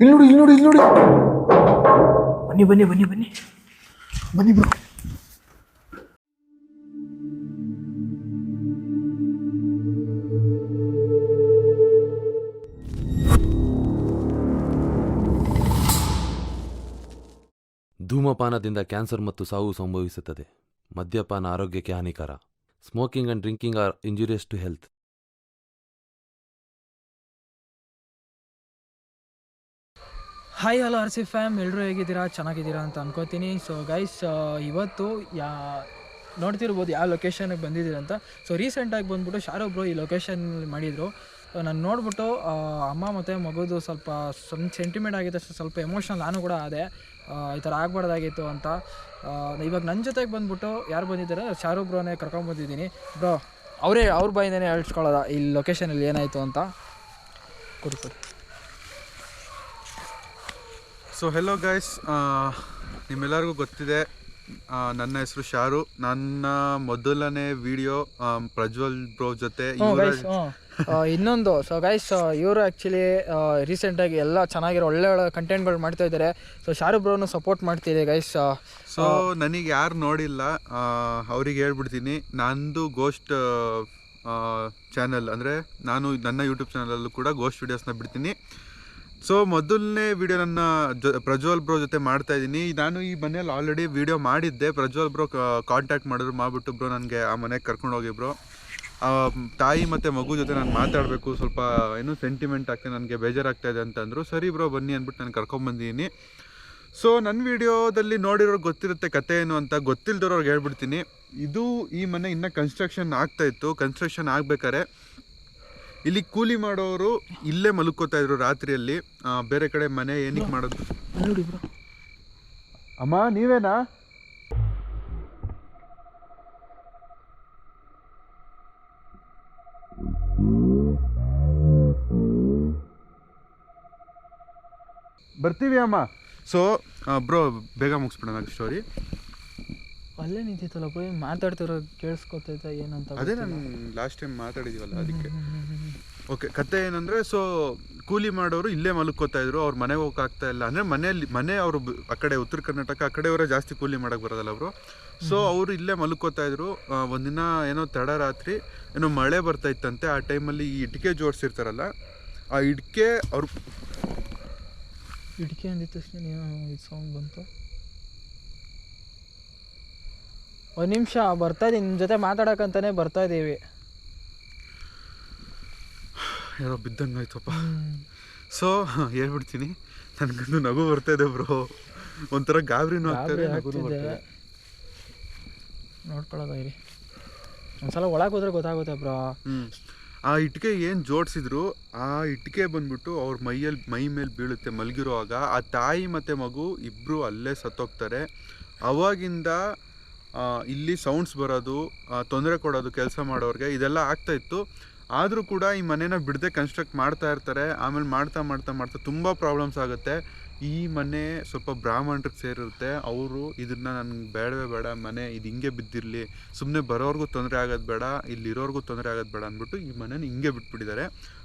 ಇಲ್ಲಿ ನೋಡಿ ಇಲ್ಲಿ ನೋಡಿ ಇಲ್ಲಿ ನೋಡಿ. ಬನ್ನಿ ಬನ್ನಿ ಬನ್ನಿ ಬನ್ನಿ. ಬನ್ನಿ ಬ್ರೋ. ಧೂಮಪಾನದಿಂದ ಕ್ಯಾನ್ಸರ್ ಮತ್ತು ಸಾವು ಸಂಭವಿಸುತ್ತದೆ. ಮದ್ಯಪಾನ ಆರೋಗ್ಯಕ್ಕೆ ಹಾನಿಕರ. Smoking and drinking are injurious to health. Hi hello R C fam ಎಲ್ಲರೂ ಹೇಗಿದ್ದೀರಾ? ಚೆನ್ನಾಗಿದ್ದೀರಾ ಅಂತ ಅನ್ಕೋತೀನಿ. ಸೊ ಗೈಸ್ ಇವತ್ತು ಯಾ, ನೋಡ್ತಿರ್ಬೋದು ಯಾವ ಲೊಕೇಶನ್ಗೆ ಬಂದಿದ್ದೀರ ಅಂತ. ಸೊ ರೀಸೆಂಟಾಗಿ ಬಂದ್ಬಿಟ್ಟು ಬ್ರೋ ಈ ಲೊಕೇಶನ್ ಮಾಡಿದರು. ನಾನು ನೋಡ್ಬಿಟ್ಟು ಅಮ್ಮ ಮತ್ತು ಮಗುದು ಸ್ವಲ್ಪ ಸ್ವಲ್ಪ ಸೆಂಟಿಮೆಂಟ್ ಆಗಿದೆ ಸೊ ಸ್ವಲ್ಪ ಎಮೋಷನಲ್ ನಾನು ಕೂಡ ಆದೆ. ಈ ಥರ ಆಗಬಾರ್ದಾಗಿತ್ತು ಅಂತ. ಇವಾಗ ನನ್ನ ಜೊತೆಗೆ ಬಂದ್ಬಿಟ್ಟು ಯಾರು ಬಂದಿದ್ದಾರೆ? ಶಾರುಖ್ ಬ್ರೋನೇ ಕರ್ಕೊಂಬಂದಿದ್ದೀನಿ ಬ್ರೋ ಅವರೇ, ಅವ್ರ ಬಾಯಿಂದನೇ ಹೇಳ್ಸ್ಕೊಳ್ಳೋದ? ಈ ಲೊಕೇಶನಲ್ಲಿ ಏನಾಯಿತು ಅಂತ? ಕೊಡಿ ಕೊಡಿ. ಸೊ ಹೆಲೋ ಗೈಸ್ ನಿಮ್ಮೆಲ್ಲರಿಗೂ ಗೊತ್ತಿದೆ ನನ್ನ ಹೆಸರು ಶಾರು. ನನ್ನ ಮೊದಲನೇ ವಿಡಿಯೋ ಪ್ರಜ್ವಲ್ ಬ್ರೋ ಜೊತೆ ಇನ್ನೊಂದು. ಸೊ ಗೈಸ್ ಇವರು ಆ್ಯಕ್ಚುಲಿ ರೀಸೆಂಟಾಗಿ ಎಲ್ಲ ಚೆನ್ನಾಗಿರೋ ಒಳ್ಳೆ ಒಳ್ಳೆ ಕಂಟೆಂಟ್ಗಳು ಮಾಡ್ತಾ ಇದ್ದಾರೆ. ಸೊ ಶಾರು ಬ್ರೋನು ಸಪೋರ್ಟ್ ಮಾಡ್ತಿದೆ ಗೈಸ್ ಸೊ ನನಗೆ ಯಾರು ನೋಡಿಲ್ಲ ಅವ್ರಿಗೆ ಹೇಳ್ಬಿಡ್ತೀನಿ. ನಂದು ಗೋಸ್ಟ್ ಚಾನಲ್ ಅಂದರೆ ನಾನು ನನ್ನ ಯೂಟ್ಯೂಬ್ ಚಾನಲಲ್ಲೂ ಕೂಡ ಗೋಸ್ಟ್ ವಿಡಿಯೋಸ್ನ ಬಿಡ್ತೀನಿ. ಸೊ ಮೊದಲನೇ ವಿಡಿಯೋ ನನ್ನ ಜೊ, ಪ್ರಜ್ವಲ್ ಬ್ರೋ ಜೊತೆ ಮಾಡ್ತಾ ಇದ್ದೀನಿ. ನಾನು ಈ ಮನೇಲಿ ಆಲ್ರೆಡಿ ವಿಡಿಯೋ ಮಾಡಿದ್ದೆ. ಪ್ರಜ್ವಲ್ ಬ್ರೋ ಕಾಂಟ್ಯಾಕ್ಟ್ ಮಾಡಿದ್ರು. ಮಾಡಿಬಿಟ್ಟು ಬ್ರೋ ನನಗೆ ಆ ಮನೆಗೆ ಕರ್ಕೊಂಡು ಹೋಗಿ ಬ್ರೋ ತಾಯಿ ಮತ್ತು ಮಗು ಜೊತೆ ನಾನು ಮಾತಾಡಬೇಕು. ಸ್ವಲ್ಪ ಏನು ಸೆಂಟಿಮೆಂಟ್ ಆಗ್ತದೆ ನನಗೆ ಬೇಜಾರಾಗ್ತಾ ಇದೆ ಅಂತಂದರು. ಸರಿ ಬ್ರೋ ಬನ್ನಿ ಅಂದ್ಬಿಟ್ಟು ನಾನು ಕರ್ಕೊಂಬಂದಿದ್ದೀನಿ ಸೊ ನನ್ನ ವಿಡಿಯೋದಲ್ಲಿ ನೋಡಿರೋರು ಗೊತ್ತಿರುತ್ತೆ ಕತೆ ಏನು ಅಂತ. ಗೊತ್ತಿಲ್ದಿರೋರ್ಗೆ ಹೇಳ್ಬಿಡ್ತೀನಿ. ಇದು ಈ ಮನೆ ಇನ್ನೂ ಕನ್ಸ್ಟ್ರಕ್ಷನ್ ಆಗ್ತಾಯಿತ್ತು ಕನ್ಸ್ಟ್ರಕ್ಷನ್ ಆಗ್ಬೇಕಾರೆ ಇಲ್ಲಿ ಕೂಲಿ ಮಾಡೋರು ಇಲ್ಲೇ ಮಲ್ಕೋತಾ ಇದ್ರು ರಾತ್ರಿಯಲ್ಲಿ. ಬೇರೆ ಕಡೆ ಮನೆ ಏನಕ್ಕೆ ಮಾಡೋದು? ಅಮ್ಮ, ನೀವೇನಾ? ಬರ್ತೀವಿ ಅಮ್ಮ. ಸೊ ಬ್ರೋ ಬೇಗ ಮುಗಿಸ್ಬಿಡೋಣ ಸ್ಟೋರಿ ಅಲ್ಲೇ ನಿಂತಿತ್ತಲ್ಲ ಬ್ರೋ ಮಾತಾಡ್ತಿರೋ ಕೇಳಿಸ್ಕೊತೈತ ಏನಂತ ಅದೇ ನಾನು ಲಾಸ್ಟ್ ಟೈಮ್ ಮಾತಾಡಿದೀವಲ್ಲ ಅದಕ್ಕೆ. ಓಕೆ ಕತೆ ಏನಂದ್ರೆ ಸೊ ಕೂಲಿ ಮಾಡೋರು ಇಲ್ಲೇ ಮಲ್ಕೋತಾ ಇದ್ರು ಅವ್ರ ಮನೆಗೆ ಹೋಗಕ್ ಆಗ್ತಾ ಇಲ್ಲ. ಅಂದ್ರೆ ಮನೆಯಲ್ಲಿ ಮನೆ ಅವರು ಆ ಕಡೆ ಉತ್ತರ ಕರ್ನಾಟಕ ಆ ಕಡೆಯವರೇ ಜಾಸ್ತಿ ಕೂಲಿ ಮಾಡಕ್ ಬರೋದಲ್ಲ ಅವರು. ಸೊ ಅವರು ಇಲ್ಲೇ ಮಲ್ಕೋತಾ ಇದ್ರು. ಒಂದಿನ ಏನೋ ತಡ ರಾತ್ರಿ ಏನೋ ಮಳೆ ಬರ್ತಾ ಇತ್ತಂತೆ ಆ ಟೈಮಲ್ಲಿ ಈ ಇಟ್ಕೆ ಜೋಡಿಸಿರ್ತಾರಲ್ಲ ಆ ಇಟ್ಕೆ ಅವ್ರ ಇಟ್ಕೆ ಅಂದಿದ ತಕ್ಷಣ ಏನೋ ಇದು ಸೌಂಡ್ ಬಂತು? ಒಂದು ನಿಮಿಷ ಬರ್ತಾ ಇದ್ದೀನಿ ನಿಮ್ಮ ಜೊತೆ ಮಾತಾಡೋಕ್ಕಂತಲೇ ಬರ್ತಾ ಇದ್ದೀವಿ ಯಾರೋ ಬಿದ್ದಂಗಾಯ್ತಪ್ಪ ಸೊ ಹೇಳ್ಬಿಡ್ತೀನಿ ನನಗೊಂದು ನಗು ಬರ್ತಾ ಇದೆ ಬ್ರೋ. ಒಂಥರ ಗಾಬರಿನೂ ಆಗ್ತದೆ ಗಾಬರಿ ನಗುನೂ ಆಗ್ತಿದೆ. ಬರ್ತದೆ ನೋಡ್ಕೊಳ್ಳೋದ ಇರಿ. ಒಂದ್ಸಲ ಒಳಗೆ ಹೋದ್ರೆ ಗೊತ್ತಾಗುತ್ತೆ ಬ್ರೋ. ಆ ಇಟ್ಟಿಗೆ ಏನು ಜೋಡಿಸಿದ್ರು ಆ ಇಟ್ಟಿಗೆ ಬಂದ್ಬಿಟ್ಟು ಅವ್ರ ಮೈಯಲ್ಲಿ ಮೈ ಮೇಲೆ ಬೀಳುತ್ತೆ ಮಲಗಿರುವಾಗ. ಆ ತಾಯಿ ಮತ್ತು ಮಗು ಇಬ್ಬರು ಅಲ್ಲೇ ಸತ್ತೋಗ್ತಾರೆ. ಅವಾಗಿಂದ ಇಲ್ಲಿ ಸೌಂಡ್ಸ್ ಬರೋದು ತೊಂದರೆ ಕೊಡೋದು ಕೆಲಸ ಮಾಡೋರಿಗೆ, ಇದೆಲ್ಲ ಆಗ್ತಾ ಇತ್ತು. ಆದರೂ ಕೂಡ ಈ ಮನೇನ ಬಿಡದೆ ಕನ್ಸ್ಟ್ರಕ್ಟ್ ಮಾಡ್ತಾ ಇರ್ತಾರೆ, ಆಮೇಲೆ ಮಾಡ್ತಾ ಮಾಡ್ತಾ ಮಾಡ್ತಾ ತುಂಬ ಪ್ರಾಬ್ಲಮ್ಸ್ ಆಗುತ್ತೆ. ಈ ಮನೆ ಸ್ವಲ್ಪ ಬ್ರಾಹ್ಮಣರಿಗೆ ಸೇರಿರುತ್ತೆ. ಅವರು ಇದನ್ನ ನನಗೆ ಬೇಡವೇ ಬೇಡ ಮನೆ ಇದು ಹಿಂಗೆ ಬಿದ್ದಿರಲಿ ಸುಮ್ಮನೆ ಬರೋರ್ಗೂ ತೊಂದರೆ ಆಗೋದು ಬೇಡ ಇಲ್ಲಿರೋರ್ಗೂ ತೊಂದರೆ ಆಗೋದು ಬೇಡ ಅಂದ್ಬಿಟ್ಟು ಈ ಮನೇನ ಹಿಂಗೆ ಬಿಟ್ಬಿಟ್ಟಿದ್ದಾರೆ.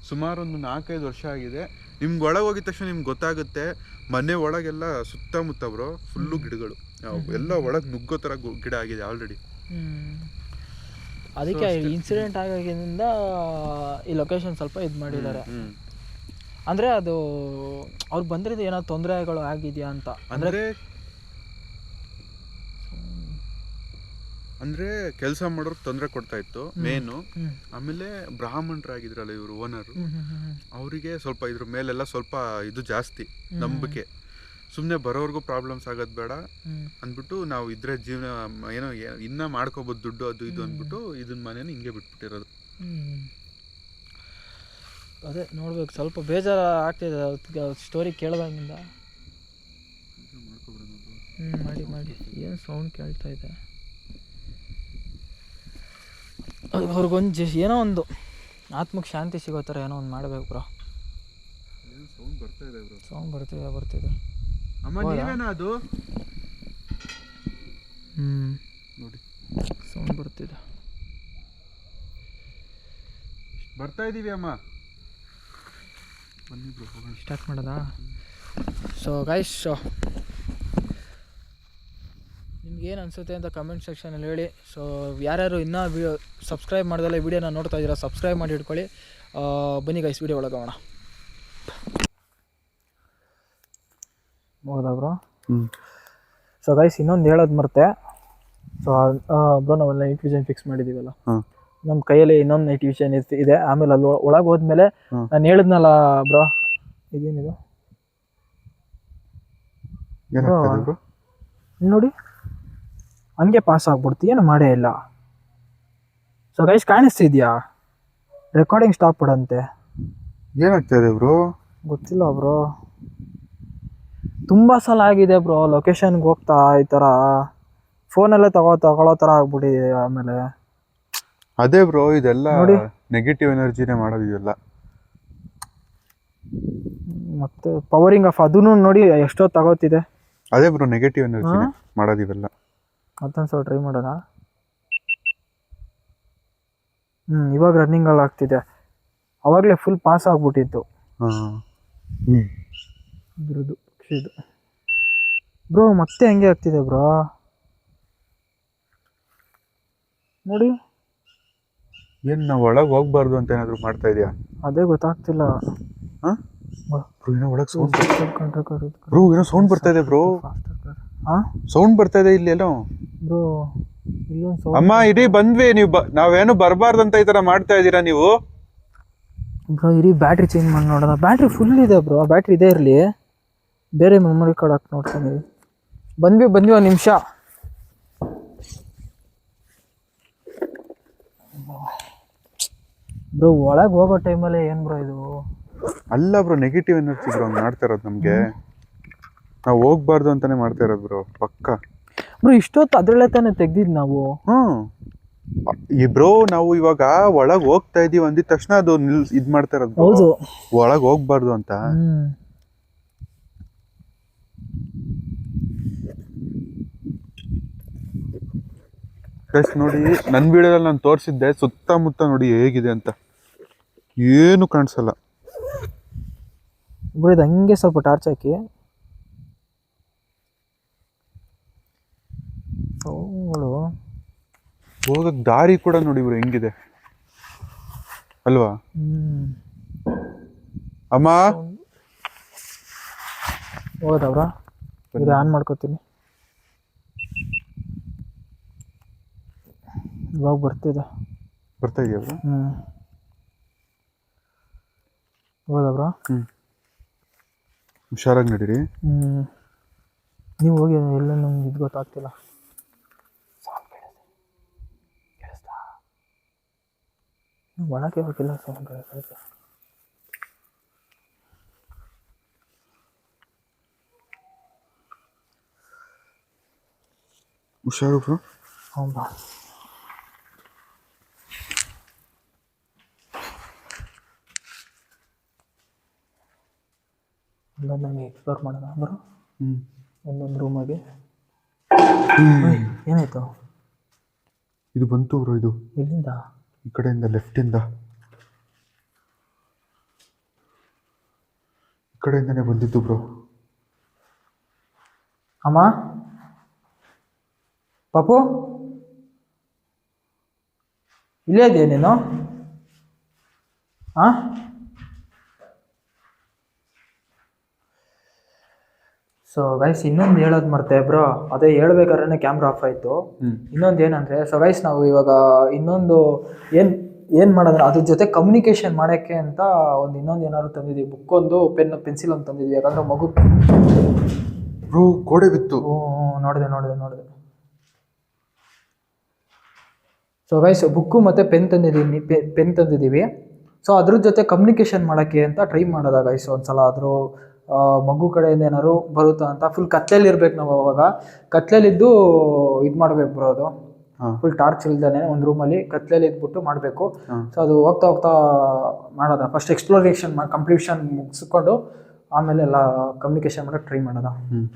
ಸುಮಾರು ಒಂದು ನಾಲ್ಕೈದು ವರ್ಷ ಆಗಿದೆ. ನಿಮ್ಗೆ ಒಳಗೆ ಹೋಗಿದ ತಕ್ಷಣ ನಿಮ್ಗೆ ಗೊತ್ತಾಗುತ್ತೆ ಮನೆ ಒಳಗೆಲ್ಲ ಸುತ್ತಮುತ್ತ ಅವರು ಫುಲ್ಲು ಗಿಡಗಳು. ಎಲ್ಲ ಒಳಗೆ ನುಗ್ಗೋ ಥರ ಗಿಡ ಆಗಿದೆ ಆಲ್ರೆಡಿ. ಅದಕ್ಕೆ ಇನ್ಸಿಡೆಂಟ್ ಆಗೋದ್ರಿಂದ ಈ ಲೊಕೇಶನ್ ಸ್ವಲ್ಪ ಇದು ಮಾಡಿದ್ದಾರೆ. ಅಂದ್ರೆ ಅದು ಅವ್ರು ಬಂದಿರೋದು ಏನೋ ತೊಂದರೆಗಳು ಆಗಿದೆಯಾ ಅಂತ. ಅಂದ್ರೆ ಅಂದ್ರೆ ಕೆಲಸ ಮಾಡೋರು ತೊಂದರೆ ಕೊಡ್ತಾ ಇತ್ತು ಮೇನು. ಆಮೇಲೆ ಬ್ರಾಹ್ಮಣರಾಗಿದ್ರಲ್ಲ ಇವರು ಓನರ್ ಅವರಿಗೆ ಸ್ವಲ್ಪ ಇದ್ರ ಮೇಲೆಲ್ಲ ಸ್ವಲ್ಪ ಇದು ಜಾಸ್ತಿ ನಂಬಿಕೆ. ಸುಮ್ಮನೆ ಬರೋರ್ಗೂ ಪ್ರಾಬ್ಲಮ್ಸ್ ಆಗೋದು ಬೇಡ ಅಂದ್ಬಿಟ್ಟು ನಾವು ಇದ್ರೆ ಜೀವನ ಏನೋ ಇನ್ನ ಮಾಡ್ಕೋಬೋದು ದುಡ್ಡು ಅದು ಇದು ಅಂದ್ಬಿಟ್ಟು ಇದನ್ನ ಮನೇನ ಹಿಂಗೆ ಬಿಟ್ಬಿಟ್ಟಿರೋದು. ಅದೇ ನೋಡ್ಬೇಕು ಸ್ವಲ್ಪ ಬೇಜಾರು ಆಗ್ತಿದೆ ಸ್ಟೋರಿ ಕೇಳ್ದಾಗಿಂದ. ಹ್ಞೂ ಮಾಡಿ ಮಾಡಿ. ಏನು ಸೌಂಡ್ ಕೇಳ್ತಾ ಇದೆ? ಅವ್ರಿಗೊಂದು ಜ ಏನೋ ಒಂದು ಆತ್ಮಕ್ಕೆ ಶಾಂತಿ ಸಿಗೋ ಥರ ಏನೋ ಒಂದು ಮಾಡಬೇಕು ಬ್ರೋ ಸೌಂಡ್ ಬರ್ತಿದೆ ಬರ್ತಿದೆ. ಅದು? ಹ್ಞೂ ನೋಡಿ. ಸೌಂಡ್ ಬರ್ತಿದೆ. ಬರ್ತಾ ಇದ್ದೀವಿ ಅಮ್ಮ. ಸ್ಟಾರ್ಟ್ ಮಾಡೋದಾ? ಸೊ ಗೈಸ್ ನಿಮ್ಗೆ ಏನು ಅನಿಸುತ್ತೆ ಅಂತ ಕಮೆಂಟ್ ಸೆಕ್ಷನಲ್ಲಿ ಹೇಳಿ. ಸೊ ಯಾರ್ಯಾರು ಇನ್ನೂ ವಿಡಿಯೋ ಸಬ್ಸ್ಕ್ರೈಬ್ ಮಾಡ್ದಲ್ಲ ಈ ವಿಡಿಯೋನ ನೋಡ್ತಾ ಇದ್ದೀರಾ ಸಬ್ಸ್ಕ್ರೈಬ್ ಮಾಡಿ ಇಟ್ಕೊಳ್ಳಿ. ಬನ್ನಿ ಗೈಸ್ ವಿಡಿಯೋ ಒಳಗೆ ಹೋಗೋಣ. ಹೌದಾ ಬ್ರೋ ಹ್ಞೂ ಸೊ ಗೈಸ್ ಇನ್ನೊಂದು ಹೇಳೋದು ಮರ್ತೆ. ಸೊ ಬ್ರೋ ನಾವೆಲ್ಲ ಇನ್ಫ್ಯೂಷನ್ ಫಿಕ್ಸ್ ಮಾಡಿದ್ದೀವಲ್ಲ ಹಾಂ. ನಮ್ಮ ಕೈಯಲ್ಲಿ ಇನ್ನೊಂದು ನೈಟ್ ವಿಷನ್ ಇದೆ. ಆಮೇಲೆ ಅಲ್ಲಿ ಒಳಗೆ ಹೋದ್ಮೇಲೆ. ನಾನು ಹೇಳಿದ್ನಲ್ಲ ಬ್ರೋ ಇದೇನಿದು? ನೋಡಿ. ಹಂಗೆ ಪಾಸ್ ಆಗ್ಬಿಡ್ತು ಏನು ಮಾಡೇ ಇಲ್ಲ. ಸೊ ಗೈಸ್ ಕಾಣಿಸ್ತಿದ್ಯಾ? ರೆಕಾರ್ಡಿಂಗ್ ಸ್ಟಾಪ್ ಬಿಡಂತೆ. ಏನಾಗ್ತದೆ ಬ್ರೋ? ಗೊತ್ತಿಲ್ಲ ಬ್ರೋ. ತುಂಬ ಸಲ ಆಗಿದೆ ಬ್ರೋ ಲೊಕೇಶನ್ಗೆ ಹೋಗ್ತಾ ಈ ಥರ. ಫೋನಲ್ಲೇ ತಗೋ ತಗೊಳ್ಳೋ ಥರ ಆಗ್ಬಿಟ್ಟಿದೆ ಆಮೇಲೆ. ಅದೇ ಬ್ರೋ ಇದೆಲ್ಲ. ನೆಗೆಟಿವ್ ಎನರ್ಜಿನೇ ಮಾಡೋದಿದೆಲ್ಲ ಮತ್ತೆ ಪವರಿಂಗ್ ಆಫ್ ಅದನ್ನು ನೋಡಿ ಎಷ್ಟೋ ತಗೋತಿದೆ. ಅದೇ ಬ್ರೋ ನೆಗೆಟಿವ್ ಎನರ್ಜಿ ಮಾಡೋದು ಇವೆಲ್ಲ ಮತ್ತೊಂದು ಸ್ವಲ್ಪ ಟ್ರೈ ಮಾಡೋಣ. ಹ್ಞೂ ಇವಾಗ ರನ್ನಿಂಗ್ ಅಲ್ಲಿ ಆಗ್ತಿದೆ. ಅವಾಗಲೇ ಫುಲ್ ಪಾಸ್ ಆಗ್ಬಿಟ್ಟಿತ್ತು. ಇದ್ರದ್ದು ಇದು ಬ್ರೋ ಮತ್ತೆ ಹೆಂಗೆ ಆಗ್ತಿದೆ ಬ್ರೋ ನೋಡಿ. ಏನು ನಾವು ಒಳಗೆ ಹೋಗ್ಬಾರ್ದು ಅಂತ ಏನಾದರೂ ಮಾಡ್ತಾ ಇದೆಯಾ? ಅದೇ ಗೊತ್ತಾಗ್ತಿಲ್ಲ. ಹಾಂ? ಬ್ರೋ ಏನೋ ಒಳಗೆ ಸೌಂಡ್ ಬ್ರೋ ಏನೋ ಸೌಂಡ್ ಬರ್ತಾ ಇದೆ ಬ್ರೋ. ಹಾಂ? ಸೌಂಡ್ ಬರ್ತಾ ಇದೆ ಇಲ್ಲಿ ಎಲ್ಲೋ. ಬ್ರೋ ಅಮ್ಮ ಇಡೀ ಬಂದ್ವಿ ನೀವು ಬ ನಾವೇನು ಅಂತ ಈ ಥರ ಮಾಡ್ತಾ ಇದ್ದೀರಾ ನೀವು? ಬ್ರೋ ಇಡೀ ಬ್ಯಾಟ್ರಿ ಚೇಂಜ್ ಮಾಡಿ ನೋಡೋಣ. ಬ್ಯಾಟ್ರಿ ಫುಲ್ ಇದೆ ಬ್ರೋ ಆ ಬ್ಯಾಟ್ರಿ ಇದೇ ಇರಲಿ. ಬೇರೆ ಮೆಮೊರಿ ಕಾರ್ಡ್ ಹಾಕಿ ನೋಡ್ತೀನಿ. ಬಂದ್ವಿ ಬಂದ್ವಿ ಒಂದು ನಿಮಿಷ. ಬ್ರೋ ಒಳಗೆ ಹೋಗೋ ಟೈಮಲ್ಲಿ ಏನು ಬ್ರೋ ಇದು? ಅಲ್ಲ ಬ್ರೋ ನೆಗೆಟಿವ್ ಎನರ್ಜಿ ಬ್ರೋ ಹಂಗೆ ಮಾಡ್ತಾ ಇರೋದು ನಮಗೆ. ನಾವು ಹೋಗ್ಬಾರ್ದು ಅಂತಾನೆ ಮಾಡ್ತಾ ಇರೋದು ಬ್ರೋ ಪಕ್ಕ. ಬ್ರೋ ಇಷ್ಟೊತ್ತು ಅದರಲ್ಲೇ ತಾನೇ ತೆಗ್ದಿದ್ದು ನಾವು. ಹ್ಮ್. ಇಬ್ರೋ ಬ್ರೋ ನಾವು ಇವಾಗ ಒಳಗ್ ಹೋಗ್ತಾ ಇದೀವಿ ಅಂದಿದ ತಕ್ಷಣ ಅದು ನಿಲ್ ಇದ್ ಮಾಡ್ತಾ ಇರೋದು bro. ಹೌದು. ಒಳಗ್ ಹೋಗ್ಬಾರ್ದು ಅಂತ. ಪ್ಲಸ್ ನೋಡಿ ನನ್ನ ವೀಡಿಯೋದಲ್ಲಿ ನಾನು ತೋರಿಸಿದ್ದೆ ಸುತ್ತಮುತ್ತ ನೋಡಿ ಹೇಗಿದೆ ಅಂತ. ಏನು ಕಾಣಿಸಲ್ಲ. ಬಿಡೋದು ಹಂಗೆ ಸ್ವಲ್ಪ ಟಾರ್ಚ್ ಹಾಕಿ. ಅವುಗಳು. ಹೋಗಕ್ ದಾರಿ ಕೂಡ ನೋಡಿ ಇವರು ಹೆಂಗಿದೆ. ಅಲ್ವಾ? ಅಮ್ಮ? ಹೌದಾ. ಬ್ರೋ ಇದು ಆನ್ ಮಾಡ್ಕೋತೀನಿ. ಇವಾಗ ಬರ್ತಿದೆ. ಬರ್ತಾ ಇದೆಯಾ ಬ್ರೋ? ಹ್ಞೂ ಹೌದಾ ಬ್ರೋ? ಹ್ಮ್. ಹುಷಾರಾಗಿ ನಡೀರಿ. ಹ್ಞೂ ನೀವು ಹೋಗಿ ಎಲ್ಲ ನಮ್ಗೆ ಇದು ಗೊತ್ತಾಗ್ತಿಲ್ಲ. ಒಳಕ್ಕೆ ಹೋಗಿಲ್ಲ ಸೌಂಡ್ ಕೇಳಿಸ್ತಾ ಹುಷಾರು ಬ್ರೋ? ಹೌದಾ ಒಂದೊಂದು ನಮಗೆ ಎಕ್ಸ್ಪ್ಲೋರ್ ಮಾಡೋಣ ಬ್ರೋ ಹ್ಞೂ ಒಂದೊಂದು ರೂಮಾಗೆ ಏನಾಯ್ತು? ಇದು ಬಂತು ಬ್ರೋ ಇದು. ಎಲ್ಲಿಂದ ಈ ಕಡೆಯಿಂದ ಲೆಫ್ಟಿಂದ ಈ ಕಡೆಯಿಂದನೇ ಬಂದಿದ್ದು ಬ್ರೋ. ಅಮ್ಮ? ಪಾಪು ಇಲ್ಲೇ ಇದೆಯಾ ನೀನು? ಹಾಂ ಸೊ ಗೈಸ್ ಇನ್ನೊಂದು ಹೇಳೋದು ಮರ್ತೆ ಬ್ರೋ ಅದೇ ಹೇಳ್ಬೇಕಾದ್ರೆ ಕ್ಯಾಮ್ರಾ ಆಫ್ ಆಯಿತು. ಇನ್ನೊಂದು ಏನಂದರೆ ಸೊ ಗೈಸ್ ನಾವು ಇವಾಗ ಇನ್ನೊಂದು ಏನು ಏನು ಮಾಡೋದ್ರೆ ಅದ್ರ ಜೊತೆ ಕಮ್ಯುನಿಕೇಷನ್ ಮಾಡೋಕ್ಕೆ ಅಂತ ಒಂದು ಇನ್ನೊಂದು ಏನಾದ್ರು ತಂದಿದ್ವಿ. ಬುಕ್ ಒಂದು ಪೆನ್ ಪೆನ್ಸಿಲ್ ಒಂದು ತಂದಿದ್ವಿ. ಯಾಕಂದ್ರೆ ಮಗು ಬ್ರೂ ಗೋಡೆ ಬಿತ್ತು. ನೋಡಿದೆ ನೋಡಿದೆ ನೋಡಿದೆ. ಸೊ ಗೈಸ್ ಬುಕ್ಕು ಮತ್ತು ಪೆನ್ ತಂದಿದ್ದೀವಿ ಪೆನ್ ತಂದಿದ್ದೀವಿ ಸೊ ಅದ್ರ ಜೊತೆ ಕಮ್ಯುನಿಕೇಷನ್ ಮಾಡೋಕ್ಕೆ ಅಂತ ಟ್ರೈ ಮಾಡೋದ ಗೈಸ್ ಒಂದ್ಸಲ ಆದರೂ. ಮಗು ಕಡೆಯಿಂದ ಏನಾದ್ರು ಬರುತ್ತಾ ಅಂತ ಫುಲ್ ಕತ್ಲೆಯಲ್ಲಿ ಇರ್ಬೇಕು ನಾವು ಅವಾಗ. ಕತ್ಲೆಲಿದ್ದು ಇದು ಮಾಡ್ಬೇಕು ಬರೋದು ಅದು. ಫುಲ್ ಟಾರ್ಚ್ ಇಲ್ಲದೇನೆ ಒಂದು ರೂಮಲ್ಲಿ ಕತ್ಲೇಲಿ ಇದ್ಬಿಟ್ಟು ಮಾಡಬೇಕು. ಸೊ ಅದು ಹೋಗ್ತಾ ಹೋಗ್ತಾ ಮಾಡೋದ. ಫಸ್ಟ್ ಎಕ್ಸ್ಪ್ಲೋರೇಷನ್ ಕಂಪ್ಲೀಷನ್ ಮುಗಿಸ್ಕೊಂಡು ಆಮೇಲೆ ಎಲ್ಲ ಕಮ್ಯುನಿಕೇಶನ್ ಮಾಡೋಕ್ಕೆ ಟ್ರೈ ಮಾಡೋದ. ಹ್ಮ್.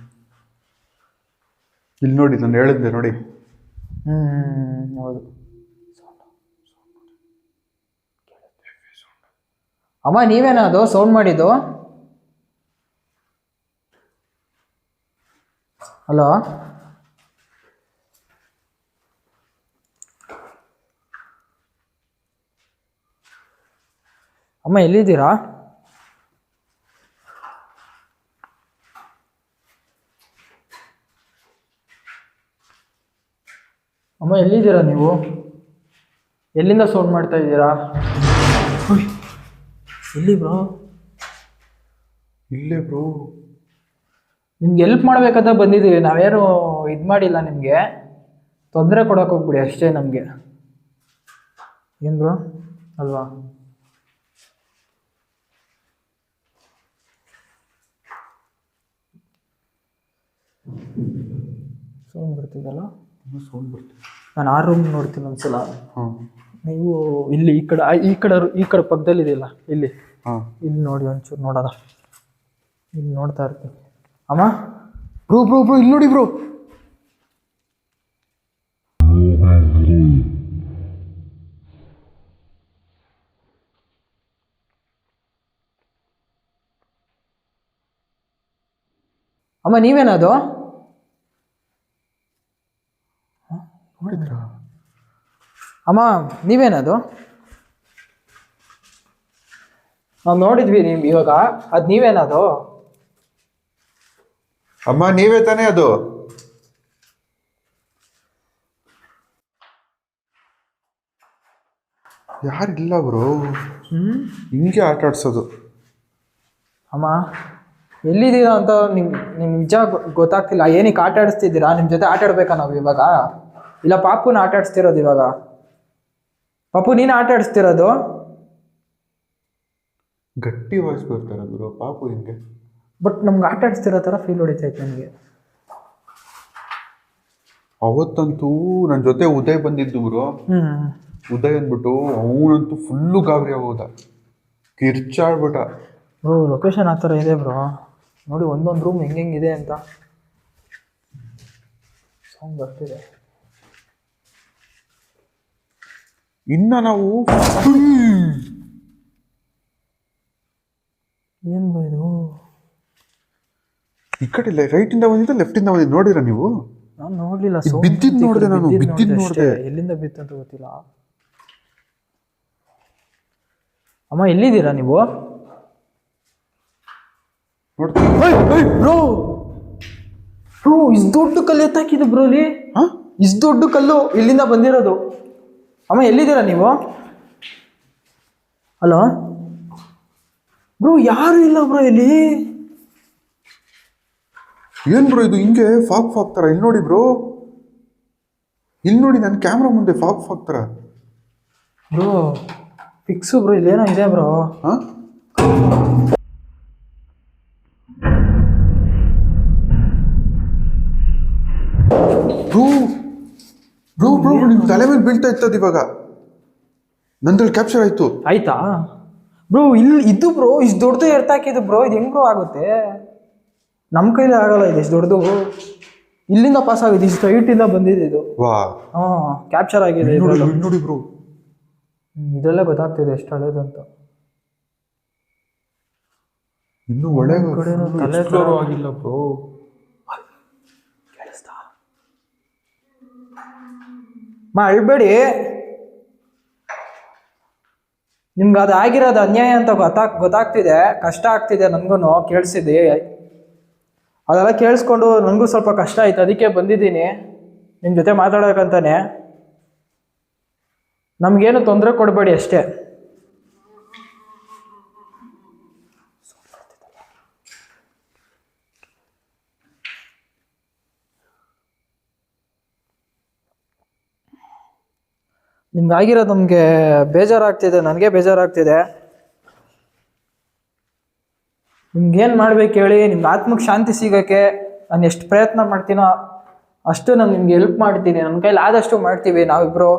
ಇಲ್ಲಿ ನೋಡಿ ನಾನು ಹೇಳಿದ್ದೆ ನೋಡಿ. ಹ್ಞೂ ಹೌದು. ಅಮ್ಮ ನೀವೇನಾ ಅದು ಸೌಂಡ್ ಮಾಡಿದ್ದು? ಹಲೋ? ಅಮ್ಮ ಎಲ್ಲಿದ್ದೀರಾ? ಅಮ್ಮ ಎಲ್ಲಿದ್ದೀರಾ ನೀವು? ಎಲ್ಲಿಂದ ಸೌಂಡ್ ಮಾಡ್ತಾ ಇದ್ದೀರಾ? ಎಲ್ಲಿ ಬ್ರೋ? ಇಲ್ಲೇ ಬ್ರೋ. ನಿಮ್ಗೆ ಎಲ್ಪ್ ಮಾಡ್ಬೇಕಂತ ಬಂದಿದ್ದೀವಿ ನಾವೇನು ಇದು ಮಾಡಿಲ್ಲ ನಿಮಗೆ. ತೊಂದರೆ ಕೊಡೋಕೆ ಹೋಗ್ಬಿಡಿ ಅಷ್ಟೇ ನಮಗೆ. ಏನು ಬ್ರೋ ಅಲ್ವಾ? ಸೌಂಡ್ ಬರ್ತಿದಲ್ಲ ಸೌಂಡ್ ನಾನು ಆ ರೂಮ್ ನೋಡ್ತೀನಿ ಒಂದ್ಸಲ. ಹಾಂ. ನೀವು ಇಲ್ಲಿ ಈ ಕಡೆ ಈ ಕಡೆ ಈ ಕಡೆ ಪಕ್ಕದಲ್ಲಿ ಇದೆಯಲ್ಲ ಇಲ್ಲಿ. ಹಾಂ. ಇಲ್ಲಿ ನೋಡಿ ಒಂಚೂರು ನೋಡೋದ ಇಲ್ಲಿ ನೋಡ್ತಾ ಇರ್ತೀನಿ. ಅಮ್ಮ? ಬ್ರೋ ಬ್ರೋ ಬ್ರೂ ಇಲ್ಲಿ ನೋಡಿ ಬ್ರೋ. ಅಮ್ಮ ನೀವೇನದು ನೋಡಿದ್ರಾ? ಅಮ್ಮ ನೀವೇನದು ನಾವು ನೋಡಿದ್ವಿ ನೀವು ಇವಾಗ. ಅದು ನೀವೇನದು ಅಮ್ಮ ನೀವೇ ತಾನೇ ಅದು? ಯಾರಿಲ್ಲ ಬ್ರೋ ಹ್ಞೂ ಹಿಂಗೆ ಆಟ ಆಡ್ಸೋದು. ಅಮ್ಮ ಎಲ್ಲಿದ್ದೀರಾ ಅಂತ ನಿಮ್ಮ ನಿಮ್ಗೆ ನಿಜ ಗೊತ್ತಾಗ್ತಿಲ್ಲ. ಏನಕ್ಕೆ ಆಟ ಆಡಿಸ್ತಿದ್ದೀರಾ? ನಿಮ್ಮ ಜೊತೆ ಆಟ ಆಡ್ಬೇಕಾ ನಾವು ಇವಾಗ? ಇಲ್ಲ ಪಾಪುನ ಆಟ ಆಡಿಸ್ತಿರೋದು ಇವಾಗ? ಪಾಪು ನೀನು ಆಟ ಆಡಿಸ್ತಿರೋದು? ಗಟ್ಟಿ ವಾಯ್ಸ್ ಬರ್ತಾರೆ ಬ್ರೋ ಪಾಪು ಹಿಂಗೆ. ಬಟ್ ನಮ್ಗೆ ಆಟ ಆಡಿಸ್ತಿರೋ ಥರ ಫೀಲ್ ಹೊಡಿತೈತೆ ನನಗೆ ಅವತ್ತಂತೂ ನನ್ನ ಜೊತೆ ಉದಯ್ ಬಂದಿದ್ದು ಗುರು ಉದಯ್ ಅಂದ್ಬಿಟ್ಟು ಅವನಂತೂ ಫುಲ್ಲು ಗಾಬರಿ ಆಗೋದ. ಕಿರ್ಚಾಡ್ಬಿಟ್ಟ. ಓ ಲೊಕೇಶನ್ ಆ ಥರ ಇದೆ ಬ್ರೋ ನೋಡಿ ಒಂದೊಂದು ರೂಮ್ ಹೆಂಗೆ ಇದೆ ಅಂತ. ಸೌಂಡ್ ಬರ್ತಿದೆ. ಇನ್ನ ನಾವು ಏನು ಬೈದು ಇದು? ಈ ಕಡೆ ರೈಟ್ ಇಂದ ಬಂದಿದ್ದ ಲೆಫ್ಟ್ ಇಂದ ಬಂದಿದ್ದು ನೋಡಿರ ನೀವು? ನಾನು ನೋಡಲಿಲ್ಲ ಇದು ಬಿದ್ದಿದ್ದು ನೋಡಿದೆ ನಾನು, ಬಿದ್ದಿದ್ದು ನೋಡಿದೆ ಎಲ್ಲಿಂದ ಬಿತ್ತು ಅಂತ ಗೊತ್ತಿಲ್ಲ. ಅಮ್ಮ ಎಲ್ಲಿದ್ದೀರಾ ನೀವು? ಬ್ರೋ! ಬ್ರೋ ಇಷ್ಟು ದೊಡ್ಡ ಕಲ್ಲು ಎತ್ತಾಕಿದ್ದು ಬ್ರೋ ಇಲ್ಲಿ. ಹಾ? ಇಷ್ಟು ದೊಡ್ಡ ಕಲ್ಲು ಇಲ್ಲಿಂದ ಬಂದಿರೋದು. ಅಮ್ಮ ಎಲ್ಲಿದ್ದೀರಾ ನೀವು? ಹಲೋ? ಬ್ರೋ ಯಾರು ಇಲ್ಲ ಬ್ರೋ ಇಲ್ಲಿ? ಏನ್ ಬ್ರೋ ಇದು ಹಿಂಗೆ ಫಾಗ್ ಫಾಗ್ ತರ? ಇಲ್ಲಿ ನೋಡಿ ಬ್ರೋ. ಇಲ್ಲಿ ನೋಡಿ ನನ್ನ ಕ್ಯಾಮ್ರಾ ಮುಂದೆ ಫಾಗ್ ಫಾಗ್ ತರ. ಬ್ರೋ ಫಿಕ್ಸು ಬ್ರೋ ಏನೋ ಇದೆ ಬ್ರೋ. ಹಾ? ಬ್ರೋ ಬ್ರೋ ಬ್ರೋ ನಿಮ್ ತಲೆ ಮೇಲೆ ಬೀಳ್ತಾ ಇತ್ತದ ಇವಾಗ. ನಂದ್ರಲ್ಲಿ ಕ್ಯಾಪ್ಚರ್ ಆಯ್ತು. ಆಯ್ತಾ? ಬ್ರೋ ಇಲ್ಲಿ ಇದು ಬ್ರೋ ಇಷ್ಟು ದೊಡ್ಡದು ಎರ್ತಾಕಿದ್ದು ಬ್ರೋ ಇದು ಹೆಂಗ್ ಬ್ರೋ ಆಗುತ್ತೆ? ನಮ್ಮ ಕೈಲಿ ಆಗಲ್ಲ ಇದು ಇಷ್ಟು ದೊಡ್ಡದು. ಇಲ್ಲಿಂದ ಪಾಸ್ ಆಗಿದೆ ಇಷ್ಟು ಹೈಟಿಂದ ಬಂದಿದೆ ಇದು. ವಾ. ಹಾಂ ಕ್ಯಾಪ್ಚರ್ ಆಗಿದೆ ನೋಡಿ ಇದ್ರಲ್ಲೂ. ನೋಡಿ ಬ್ರೋ ಹ್ಮ್, ಇದರಲ್ಲೇ ಗೊತ್ತಾಗ್ತಿದೆ ಎಷ್ಟು ಹಳೇದು ಅಂತ ಇನ್ನು ಒಳ್ಳೆ ಕಡೆ ಕಡೆನೂ ತಲೆ explore ತರ- ಆಗಿಲ್ಲ ಬ್ರೋ ಮಾ ಅಳ್ಬೇಡಿ. ನಿಮ್ಗೆ ಅದು ಆಗಿರೋದು ಅನ್ಯಾಯ ಅಂತ ಗೊತ್ತಾಗ್ ಗೊತ್ತಾಗ್ತಿದೆ ಕಷ್ಟ ಆಗ್ತಿದೆ ನನಗೂ ಕೇಳಿಸಿದೆ ಅದೆಲ್ಲ ಕೇಳಿಸ್ಕೊಂಡು ನನಗೂ ಸ್ವಲ್ಪ ಕಷ್ಟ ಆಯ್ತು. ಅದಕ್ಕೆ ಬಂದಿದ್ದೀನಿ. ನಿಮ್ಮ ಜೊತೆ ಮಾತಾಡೋಕ್ಕಂತಾನೆ ನಮಗೇನು ತೊಂದರೆ ಕೊಡಬೇಡಿ ಅಷ್ಟೇ. ನಿಮ್ಗಾಗಿರೋದು ನಮಗೆ ಬೇಜಾರಾಗ್ತಿದೆ, ನನಗೆ ಬೇಜಾರಾಗ್ತಿದೆ. ನಿಮ್ಗೇನು ಮಾಡ್ಬೇಕು ಹೇಳಿ ನಿಮ್ಗೆ ಆತ್ಮಕ್ಕೆ ಶಾಂತಿ ಸಿಗೋಕ್ಕೆ ನಾನು ಎಷ್ಟು ಪ್ರಯತ್ನ ಮಾಡ್ತೀನೋ ಅಷ್ಟು ನಾನು ನಿಮ್ಗೆ ಹೆಲ್ಪ್ ಮಾಡ್ತೀನಿ. ನನ್ನ ಕೈಲಿ ಆದಷ್ಟು ಮಾಡ್ತೀವಿ ನಾವಿಬ್ಬರು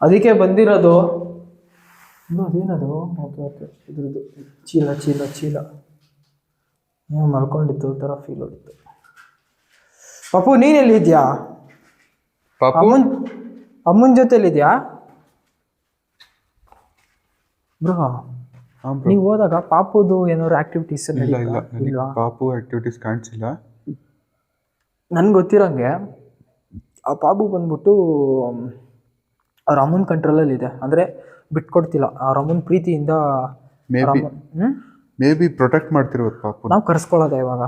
ಅದಕ್ಕೆ ಬಂದಿರೋದು ಇನ್ನೂ ಅದೇನದು ಓಕೆ ಓಕೆ. ಇದ್ರದ್ದು. ಚೀಲ ಚೀಲ ಚೀಲ. ಏನು ಮಲ್ಕೊಂಡಿತ್ತು ಥರ ಫೀಲ್ ಆಗಿತ್ತು ಪಪ್ಪು ನೀನೆಲ್ಲಿದ್ಯಾ ಪಾಪು ಅಮ್ಮನ್ ಅಮ್ಮನ ಜೊತೆಲಿದ್ಯಾ? ಬ್ರೋ. ನೀವು ಹೋದಾಗ ಪಾಪುದು ಏನಾದ್ರು ಆಕ್ಟಿವಿಟೀಸ್ ಇಲ್ಲ ಇಲ್ಲ. ನನಗೆ ಪಾಪು ಆಕ್ಟಿವಿಟೀಸ್ ಕಾಣಿಸಿಲ್ಲ. ನನ್ಗೆ ಗೊತ್ತಿರೋಂಗೆ ಆ ಪಾಪು ಬಂದ್ಬಿಟ್ಟು ಅವ್ರ ಅಮ್ಮನ ಕಂಟ್ರೋಲಲ್ಲಿದೆ ಅಂದರೆ ಬಿಟ್ಕೊಡ್ತಿಲ್ಲ ಅವ್ರ ಅಮ್ಮನ ಪ್ರೀತಿಯಿಂದ ಮೇ ಅವ್ರ ಬಿ ಮೇ ಬಿ ಪ್ರೊಟೆಕ್ಟ್ ಮಾಡ್ತಿರೋದು ಪಾಪು ನಾವು ಕರ್ಸ್ಕೊಳ್ಳೋದ ಇವಾಗ?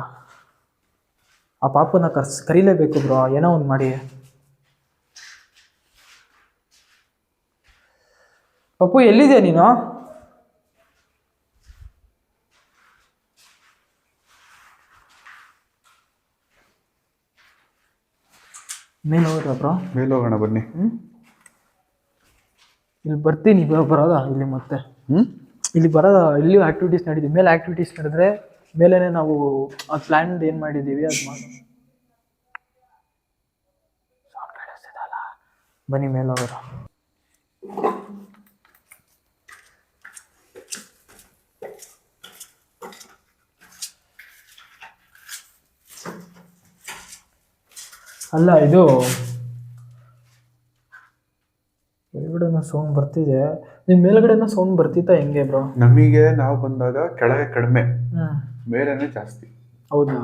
ಆ ಪಾಪನ ಕರ್ಸ್ ಕರೀಲೇಬೇಕು ಬ್ರೋ ಏನೋ ಒಂದು ಮಾಡಿ. ಪಪ್ಪು ಎಲ್ಲಿದೆ ನೀನು? ಮೇಲೆ ಹೋಗ್ರ ಬ್ರೋ. ಮೇಲೆ ಹೋಗೋಣ ಬನ್ನಿ. ಹ್ಞೂ ಇಲ್ಲಿ ಬರ್ತೀನಿ ಬ್ರೋ ಬರೋದಾ? ಇಲ್ಲಿ ಮತ್ತೆ. ಹ್ಞೂ ಇಲ್ಲಿ ಬರೋದ? ಇಲ್ಲಿ ಆಕ್ಟಿವಿಟೀಸ್ ನಡೀತೀವಿ ಮೇಲೆ ಆಕ್ಟಿವಿಟೀಸ್ ನಡೆದ್ರೆ ಮೇಲೇ ನಾವು ಆ ಪ್ಲ್ಯಾನ್ ಏನು ಮಾಡಿದ್ದೀವಿ ಅದು ಮಾಡಿ. ಬನ್ನಿ ಮೇಲೆ ಹೋಗೋಣ ಅಲ್ಲ ಇದು ಮೇಲ್ಗಡೆನ ಸೌಂಡ್ ಬರ್ತಿದೆ. ನಿಮ್ ಮೇಲ್ಗಡೆನ ಸೌಂಡ್ ಬರ್ತಿತ್ತಾ ಹೆಂಗೆ ಬ್ರೋ ನಮಗೆ ನಾವು ಬಂದಾಗ ಕೆಳಗೆ ಕಡಿಮೆ ಮೇಲೇನೆ ಜಾಸ್ತಿ. ಹೌದಾ?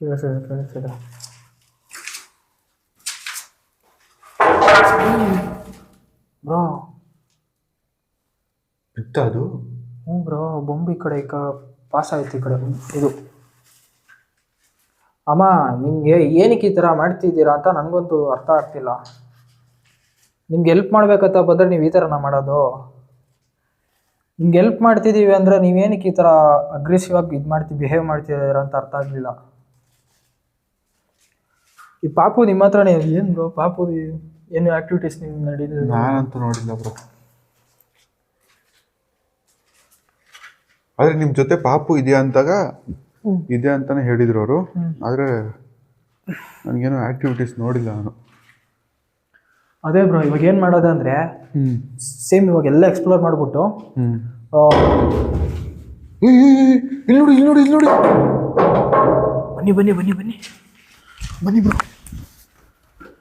ಕೇಳಿಸ್ತದೆ ಕೇಳಿಸ್ತದೆ. ಬ್ರೋ ಇತ್ತ ಅದು? ಹ್ಞೂ ಬ್ರೋ ಬೊಂಬೆ ಈ ಕಡೆ ಈ ಕ ಪಾಸ್ ಆಯ್ತು ಈ ಕಡೆ. ಇದು. ಅಮ್ಮ, ನಿಮಗೆ ಏನಕ್ಕೆ ಈ ಥರ ಮಾಡ್ತಿದ್ದೀರಾ ಅಂತ ನನಗಂತೂ ಅರ್ಥ ಆಗ್ತಿಲ್ಲ. ನಿಮ್ಗೆ ಹೆಲ್ಪ್ ಮಾಡ್ಬೇಕಂತ ಬಂದರೆ ನೀವು ಈ ಥರನ ಮಾಡೋದು. ನಿಮ್ಗೆ ಹೆಲ್ಪ್ ಮಾಡ್ತಿದ್ದೀವಿ ಅಂದರೆ ನೀವೇನಕ್ಕೆ ಈ ಥರ ಅಗ್ರೆಸಿವ್ ಆಗಿ ಇದು ಮಾಡ್ತೀವಿ ಬಿಹೇವ್ ಮಾಡ್ತಿದ್ದೀರ ಅಂತ ಅರ್ಥ ಆಗಲಿಲ್ಲ. ಈ ಪಾಪು ನಿಮ್ಮ ಹತ್ರನೇ ಏನು ಬ್ರೋ ಪಾಪು ಏನು ಆ್ಯಕ್ಟಿವಿಟೀಸ್ ನಿಮ್ಗೆ ನಡೀತಿದೆ ನಾನಂತೂ ನೋಡಿಲ್ಲ ಬ್ರೋ ಆದರೆ ನಿಮ್ಮ ಜೊತೆ ಪಾಪು ಇದೆಯಾ ಅಂತಾಗ ಇದೆ ಅಂತಾನೆ ಹೇಳಿದ್ರು ಅವರು. ಆದ್ರೆ ನನಗೇನು ಆಕ್ಟಿವಿಟೀಸ್ ನೋಡಿಲ್ಲ ನಾನು. ಅದೇ ಬ್ರೋ ಇವಾಗ ಏನು ಮಾಡೋದಂದರೆ ಅಂದ್ರೆ ಸೇಮ್ ಇವಾಗ ಎಲ್ಲ ಎಕ್ಸ್ಪ್ಲೋರ್ ಮಾಡಿಬಿಟ್ಟು ಇಲ್ಲಿ ನೋಡಿ ಇಲ್ಲಿ ನೋಡಿ ಇಲ್ಲಿ ನೋಡಿ. ಬನ್ನಿ ಬನ್ನಿ ಬನ್ನಿ ಬನ್ನಿ. ಬನ್ನಿ ಬ್ರೋ.